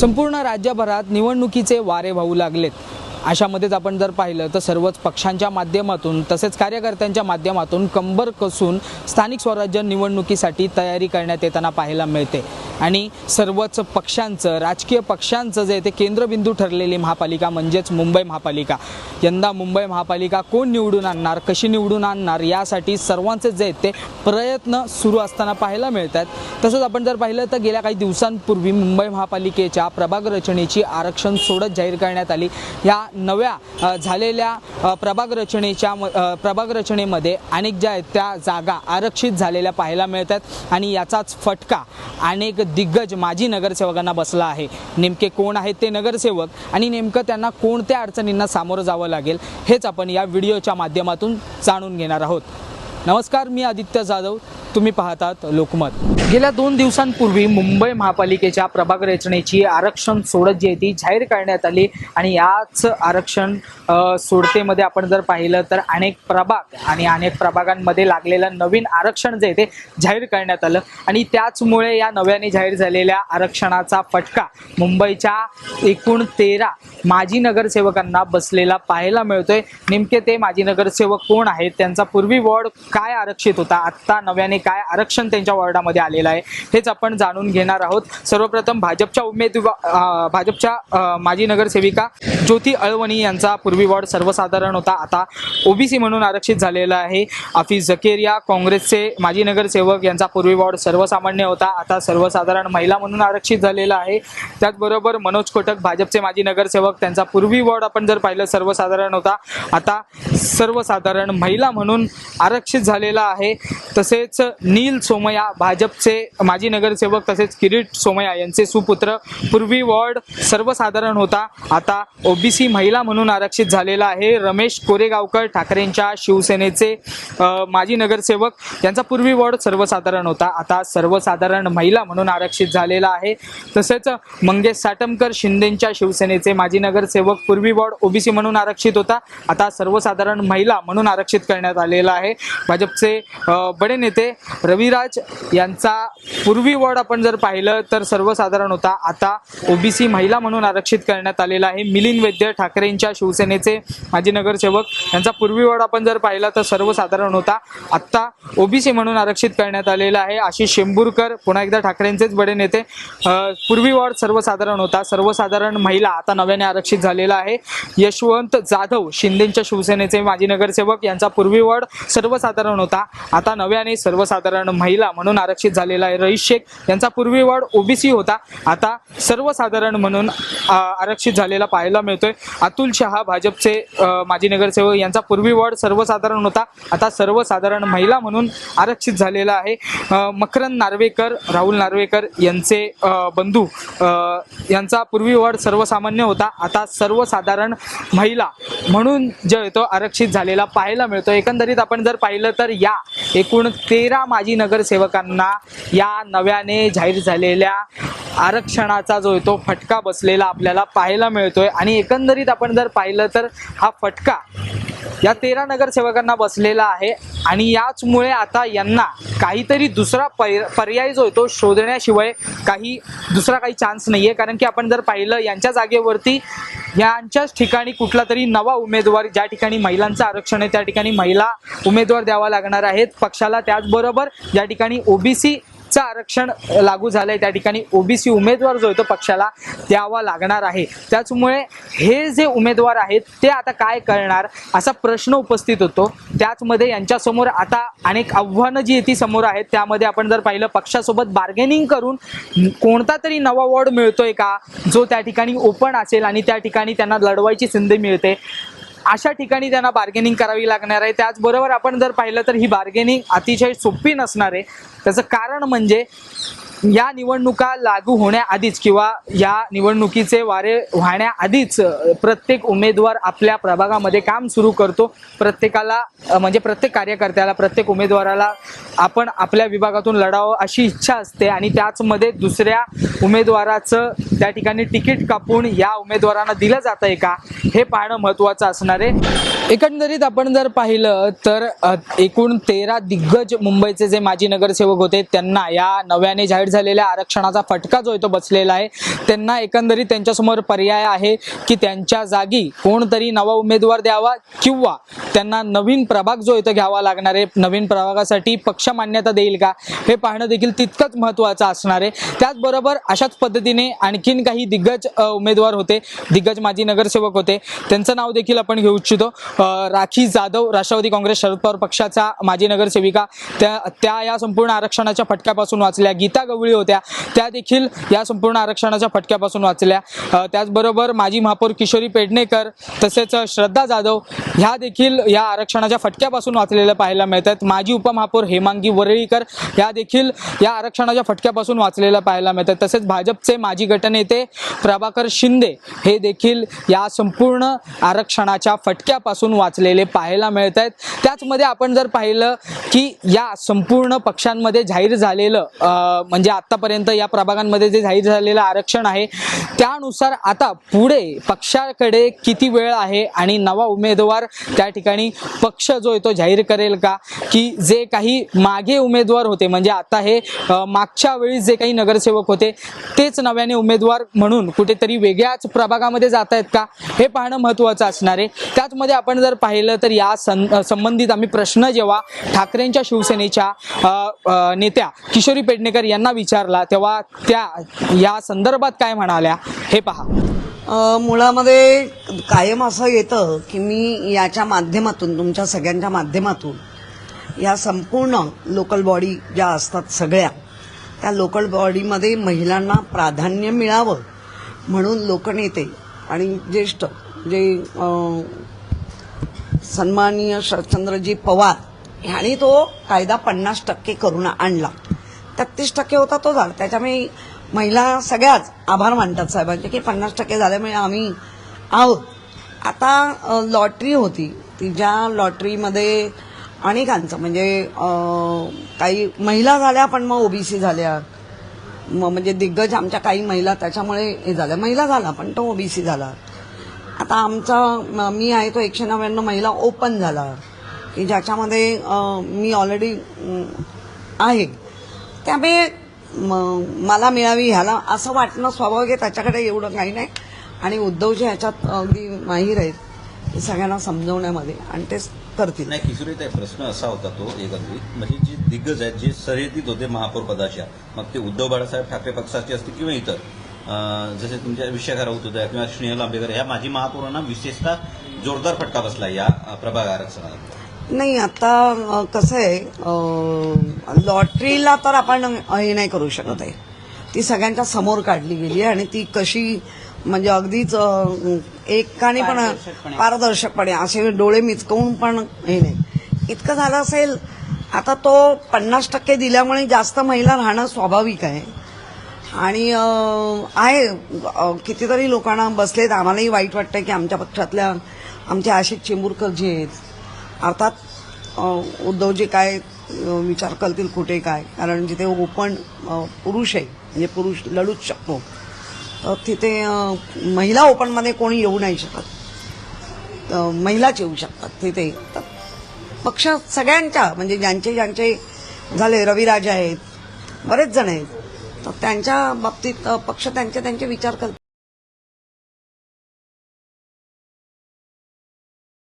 संपूर्ण राज्यभरात निवडणुकीचे वारे वाहू लागलेत. अशामध्येच आपण जर पाहिलं तर सर्वच पक्षांच्या माध्यमातून तसेच कार्यकर्त्यांच्या माध्यमातून कंबर कसून स्थानिक स्वराज्य निवडणुकीसाठी तयारी करण्यात येताना पाहायला मिळते. आणि सर्वच पक्षांचं राजकीय पक्षांचं जे ते केंद्रबिंदू ठरलेली महापालिका म्हणजेच मुंबई महापालिका. यंदा मुंबई महापालिका कोण निवडून आणणार कशी निवडून आणणार यासाठी सर्वांचे जे आहेत ते प्रयत्न सुरू असताना पाहायला मिळतात. तसंच आपण जर पाहिलं तर गेल्या काही दिवसांपूर्वी मुंबई महापालिकेच्या प्रभाग रचनेची आरक्षण सोडत जाहीर करण्यात आली. या नव्या झालेल्या प्रभाग रचनेच्या म- प्रभाग रचनेमध्ये अनेक ज्या आहेत त्या जागा आरक्षित झालेल्या पाहायला मिळतात. आणि याचाच फटका अनेक दिग्गज माजी नगरसेवकांना बसला आहे. नेमके कोण आहेत ते नगरसेवक आणि नेमकं त्यांना कोणत्या अडचणींना सामोरं जावं लागेल हेच आपण या व्हिडिओच्या माध्यमातून जाणून घेणार आहोत. नमस्कार मी आदित्य जाधव. तुम्ही पाहतात लोकमत. गेल्या दोन दिवसांपूर्वी मुंबई महापालिकेच्या प्रभाग रचनेची आरक्षण सोडत जी आहे ती जाहीर करण्यात आली आणि याच आरक्षण सोडतेमध्ये आपण जर पाहिलं तर अनेक प्रभाग आणि अनेक प्रभागांमध्ये लागलेलं नवीन आरक्षण जे आहे ते जाहीर करण्यात आलं. आणि त्याचमुळे या नव्याने जाहीर झालेल्या आरक्षणाचा फटका मुंबईच्या एकूण तेरा माजी नगरसेवकांना बसलेला पाहायला मिळतोय. नेमके ते माजी नगरसेवक कोण आहेत? त्यांचा पूर्वी वॉर्ड काय आरक्षित होता? आत्ता नव्याने काय आरक्षण त्यांच्या वॉर्डामध्ये आलेलं आहे हेच आपण जाणून घेणार आहोत. सर्वप्रथम भाजपच्या उमेदवार भाजपच्या माजी नगरसेविका ज्योती अळवणी यांचा पूर्वी वॉर्ड सर्वसाधारण होता. आता ओबीसी म्हणून आरक्षित झालेला आहे. आफिस झकेरिया काँग्रेसचे माजी नगरसेवक यांचा पूर्वी वॉर्ड सर्वसामान्य होता. आता सर्वसाधारण महिला म्हणून आरक्षित झालेला आहे. त्याचबरोबर मनोज कोटक भाजपचे माजी नगरसेवक त्यांचा पूर्वी वॉर्ड आपण जर पाहिलं सर्वसाधारण होता. आता सर्वसाधारण महिला म्हणून आरक्षित झालेला आहे. तसेच नील सोमया भाजपचे माजी नगरसेवक तसेच किरीट सोमया यांचे सुपुत्र. पूर्वी वॉर्ड सर्वसाधारण होता. आता ओबीसी महिला म्हणून आरक्षित झालेला आहे रमेश कोरेगावकर ठाकरेंच्या शिवसेनेचे माजी नगरसेवक. यांचा पूर्वी वॉर्ड सर्वसाधारण होता. आता सर्वसाधारण महिला म्हणून आरक्षित झालेला आहे. तसेच मंगेश साटमकर शिंदेच्या शिवसेनेचे माजी नगरसेवक. पूर्वी वॉर्ड ओबीसी म्हणून आरक्षित होता. आता सर्वसाधारण महिला म्हणून आरक्षित करण्यात आलेला आहे. भाजपचे बडे नेते रविराज यांचा पूर्वी वॉर्ड आपण जर पाहिलं तर सर्वसाधारण होता. आता ओबीसी महिला म्हणून आरक्षित करण्यात आलेला आहे. मिलिंद वैद्य ठाकरेंच्या शिवसेनेचे माजी नगरसेवक. यांचा पूर्वी वॉर्ड आपण जर पाहिला तर सर्वसाधारण होता. आत्ता ओबीसी म्हणून आरक्षित करण्यात आलेला आहे. आशिष शेंबूरकर पुन्हा एकदा ठाकरेंचेच बडे नेते. पूर्वी वॉर्ड सर्वसाधारण होता. सर्वसाधारण महिला आता नव्याने आरक्षित झालेला आहे. यशवंत जाधव शिंदेच्या शिवसेनेचे माजी नगरसेवक. यांचा पूर्वी वॉर्ड सर्वसाधारण होता. आता नव्याने सर्वसाधारण महिला म्हणून आरक्षित झालेला आहे. रईस शेख यांचा पूर्वी वॉर्ड ओबीसी होता. आता सर्वसाधारण म्हणून आरक्षित झालेला पाहायला मिळतोय. अतुल शहा भाजपचे माजी नगरसेवक यांचा पूर्वी वॉर्ड सर्वसाधारण होता. आता सर्वसाधारण महिला म्हणून आरक्षित झालेला आहे. मकरंद नार्वेकर राहुल नार्वेकर यांचे बंधू यांचा पूर्वी वॉर्ड सर्वसामान्य होता. आता सर्वसाधारण महिला म्हणून जो येतो आरक्षित झालेला पाहायला मिळतो एकंदरीत आपण जर पाहिलं तर या एकूण तेरा माजी नगरसेवकांना या नव्याने जाहीर झालेल्या आरक्षणाचा जो आहे तो फटका बसलेला आपल्याला पाहायला मिळतोय. आणि एकंदरीत आपण जर पाहिलं तर हा फटका या तेरा नगरसेवकांना बसलेला आहे आणि याचमुळे आता यांना काहीतरी दुसरा पै पर्याय जो आहे तो शोधण्याशिवाय काही दुसरा काही चान्स नाही आहे कारण की आपण जर पाहिलं यांच्या जागेवरती यांच्याच ठिकाणी कुठला तरी नवा उमेदवार ज्या ठिकाणी महिलांचं आरक्षण आहे त्या ठिकाणी महिला उमेदवार द्यावा लागणार आहेत. पक्षाला त्याचबरोबर ज्या ठिकाणी ओबीसी चं आरक्षण लागू झालंय. त्या ठिकाणी ओबीसी उमेदवार जो आहे तो पक्षाला द्यावा लागणार आहे. त्याचमुळे हे जे उमेदवार आहेत ते आता काय करणार असा प्रश्न उपस्थित होतो. त्याचमध्ये यांच्यासमोर आता अनेक आव्हानं जी आहे ती समोर आहेत त्यामध्ये आपण जर पाहिलं पक्षासोबत बार्गेनिंग करून कोणता तरी नवा वॉर्ड मिळतोय का? जो त्या ठिकाणी ओपन असेल आणि त्या ठिकाणी त्यांना लढवायची संधी मिळते. अशा ठिकाणी त्यांना बार्गेनिंग करावी लागणार आहे. त्याचबरोबर आपण जर पाहिलं तर ही बार्गेनिंग अतिशय सोपी नसणार आहे. त्याचं कारण म्हणजे या निवडणुका लागू होण्याआधीच किंवा या निवडणुकीचे वारे वाहण्याआधीच प्रत्येक उमेदवार आपल्या प्रभागामध्ये काम सुरू करतो. प्रत्येकाला म्हणजे प्रत्येक कार्यकर्त्याला प्रत्येक उमेदवाराला आपण आपल्या विभागातून लढावं अशी इच्छा असते आणि त्याचमध्ये दुसऱ्या उमेदवाराचं त्या ठिकाणी तिकीट कापून या उमेदवारांना दिलं जात आहे का हे पाहणं महत्त्वाचं असणार आहे. एकंदरीत आपण जर पाहिलं तर एकूण तेरा दिग्गज मुंबईचे जे माजी नगरसेवक होते त्यांना या नव्याने जाहीर झालेल्या आरक्षणाचा फटका जो आहे तो बसलेला आहे. त्यांना एकंदरीत त्यांच्यासमोर पर्याय आहे की त्यांच्या जागी कोणतरी नवा उमेदवार द्यावा किंवा त्यांना नवीन प्रभाग जो आहे तो घ्यावा लागणार आहे. नवीन प्रभागासाठी पक्ष मान्यता देईल का? हे पाहणं देखील तितकंच महत्त्वाचं असणार आहे. त्याचबरोबर अशाच पद्धतीने आणखीन काही दिग्गज उमेदवार होते दिग्गज माजी नगरसेवक होते. त्यांचं नाव देखील आपण घेऊ इच्छितो. राखी जाधव राष्ट्रवादी काँग्रेस शरद पवार पक्षाचा माजी नगरसेविका. त्या त्या या संपूर्ण आरक्षणाच्या फटक्यापासून वाचल्या. गीता गवळी होत्या. त्या देखील या संपूर्ण आरक्षणाच्या फटक्यापासून वाचल्या. त्याचबरोबर माजी महापौर किशोरी पेडणेकर तसेच श्रद्धा जाधव ह्या देखील या आरक्षणाच्या फटक्यापासून वाचलेल्या पाहायला मिळतात. माजी उपमहापौर हेमांगी वरळीकर ह्या देखील या आरक्षणाच्या फटक्यापासून वाचलेल्या पाहायला मिळतात. तसेच भाजपचे माजी गटनेते प्रभाकर शिंदे हे देखील या संपूर्ण आरक्षणाच्या फटक्यापासून वाचलेले पाहायला मिळत आहेत त्याचमध्ये आपण जर पाहिलं की या संपूर्ण पक्षांमध्ये जाहीर झालेलं म्हणजे आत्तापर्यंत या प्रभागांमध्ये जे जाहीर झालेलं आरक्षण आहे त्यानुसार आता पुढे पक्षाकडे किती वेळ आहे आणि नवा उमेदवार त्या ठिकाणी पक्ष जो आहे तो जाहीर करेल का? की जे काही मागे उमेदवार होते म्हणजे आता हे मागच्या वेळी जे काही नगरसेवक होते तेच नव्याने उमेदवार म्हणून कुठेतरी वेगळ्याच प्रभागामध्ये जात आहेत का? हे पाहणं महत्त्वाचं असणार आहे. त्याचमध्ये आपण जर पाहिलं तर या सं संबंधित आम्ही प्रश्न जेव्हा ठाकरेंच्या शिवसेनेच्या नेत्या किशोरी पेडणेकर यांना विचारला तेव्हा त्या या संदर्भात काय म्हणाल्या हे पहा. मुळामध्ये कायम असं येतं की मी याच्या माध्यमातून तुमच्या सगळ्यांच्या माध्यमातून या संपूर्ण लोकल बॉडी ज्या असतात सगळ्या त्या लोकल बॉडीमध्ये महिलांना प्राधान्य मिळावं म्हणून लोकनेते आणि ज्येष्ठ जे सन्माननीय शरदचंद्रजी पवार ह्यांनी तो कायदा पन्नास टक्के करून आणला. तेहतीस टक्के होता तो झाला. त्याच्यामुळे महिला सगळ्याच आभार मानतात साहेबांचे की पन्नास टक्के झाल्यामुळे आम्ही आहोत. आता लॉटरी होती. ती ज्या लॉटरीमध्ये अनेकांचं म्हणजे काही महिला झाल्या पण मग ओबीसी झाल्या. म्हणजे दिग्गज आमच्या काही महिला त्याच्यामुळे हे झाल्या. महिला झाला पण तो ओबीसी झाला. आता आमचा मी आहे तो एकशे नव्याण्णव महिला ओपन झाला. की ज्याच्यामध्ये मी ऑलरेडी आहे. त्यामुळे मला मिळावी ह्याला असं वाटणं स्वाभाविक आहे त्याच्याकडे एवढं काही नाही. आणि उद्धवजी ह्याच्यात अगदी माहीर आहेत सगळ्यांना समजवण्यामध्ये. आणि तेच करतील. नाही किशोरी ताई प्रश्न असा होता तो एकत्रित म्हणजे जे दिग्गज आहेत जे शर्यतीत होते महापौर पदाच्या मग ते उद्धव बाळासाहेब ठाकरे पक्षाचे असतील किंवा इतर जसे तुमच्या विशाखा राऊत होत्या किंवा स्नेहल लांबेकर ह्या माजी महापौरांना विशेषतः जोरदार फटका बसला या प्रभाग आरक्षणाला. नाही आता कसं आहे लॉटरीला तर आपण हे नाही करू शकत आहे. ती सगळ्यांच्या समोर काढली गेली आहे आणि ती कशी म्हणजे अगदीच एकाने पण पारदर्शकपणे असे डोळे मिचकवून पण हे नाही. इतकं झालं असेल आता तो पन्नास टक्के दिल्यामुळे जास्त महिला राहणं स्वाभाविक आहे. आणि आहे कितीतरी लोकांना बसलेत. आम्हालाही वाईट वाटतं की आमच्या पक्षातल्या आमचे आशिष चेंबूरकर जे आहेत अर्थात उद्धवजी काय विचार करतील कुठे काय कारण जिथे ओपन पुरुष आहे म्हणजे पुरुष लढूच शकतो तर तिथे महिला ओपनमध्ये कोणी येऊ नाही शकत. महिलाच येऊ शकतात तिथे. तर पक्ष सगळ्यांच्या म्हणजे ज्यांचे ज्यांचे झाले रविराज आहेत बरेच जण आहेत. त्यांच्या बाबतीत पक्ष त्यांचे त्यांचे विचार करतात.